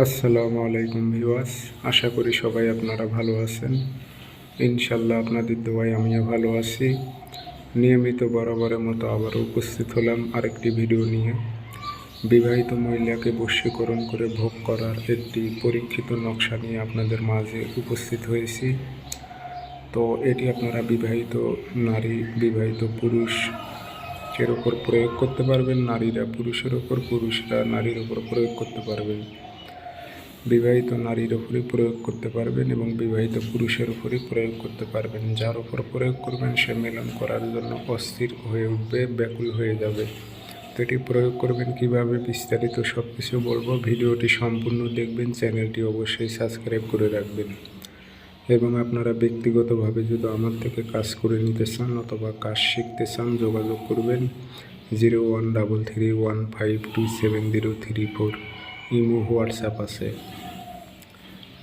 আসসালামু আলাইকুম ভিওয়াস আশা করি সবাই আপনারা ভালো আছেন। ইনশাল্লাহ আপনাদের দোয়ায় আমিও ভালো আছি। নিয়মিত বরাবরের মতো আবারও উপস্থিত হলাম আরেকটি ভিডিও নিয়ে। বিবাহিত মহিলাকে বশীকরণ করে ভোগ করার একটি পরীক্ষিত নকশা নিয়ে আপনাদের মাঝে উপস্থিত হয়েছি। তো এটি আপনারা বিবাহিত নারী, বিবাহিত পুরুষ, এর ওপর প্রয়োগ করতে পারবেন। নারীরা পুরুষের ওপর পুরুষরা নারীর ওপর প্রয়োগ করতে পারবেন। বিবাহিত নারীর ওপরে প্রয়োগ করতে পারবেন এবং বিবাহিত পুরুষের উপরে প্রয়োগ করতে পারবেন। যার উপর প্রয়োগ করবেন, সে মিলন করার জন্য অস্থির হয়ে উঠবে, ব্যাকুল হয়ে যাবে। তো এটি প্রয়োগ করবেন কীভাবে বিস্তারিত সব কিছু বলব। ভিডিওটি সম্পূর্ণ দেখবেন, চ্যানেলটি অবশ্যই সাবস্ক্রাইব করে রাখবেন। এবং আপনারা ব্যক্তিগতভাবে যদি আমার থেকে কাজ করে নিতে চান অথবা কাজ শিখতে চান, যোগাযোগ করবেন। Zero one double three one five two seven zero three four. Imo, WhatsApp আছে।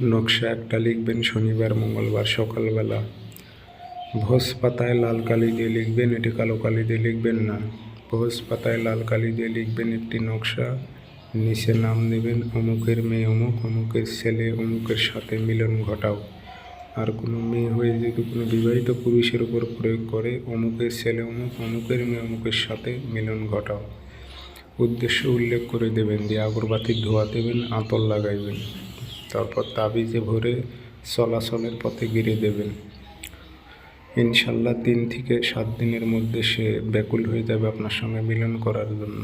নকশা একটা লিখবেন শনিবার, মঙ্গলবার সকালবেলা। ভোজ পাতায় লাল কালি দিয়ে লিখবেন, এটি কালো কালি দিয়ে লিখবেন না। ভোজ পাতায় লাল কালি দিয়ে লিখবেন একটি নকশা। নিচে নাম নেবেন অমুকের মেয়ে অমুক, অমুকের ছেলে অমুকের সাথে মিলন ঘটাও। আর কোনো মেয়ে হয়ে যদি কোনো বিবাহিত পুরুষের উপর প্রয়োগ করে, অমুকের ছেলে অমুক, অমুকের মেয়ে অমুকের সাথে মিলন ঘটাও। উদ্দেশ্য উল্লেখ করে দেবেন দিয়ে আগরবাতির ধোয়া দেবেন, আতর লাগাইবেন। তারপর তাবিজে ভরে চলাচলের পথে গিরে দেবেন। ইনশাল্লাহ তিন থেকে সাত দিনের মধ্যে সে ব্যাকুল হয়ে যাবে আপনার সঙ্গে মিলন করার জন্য।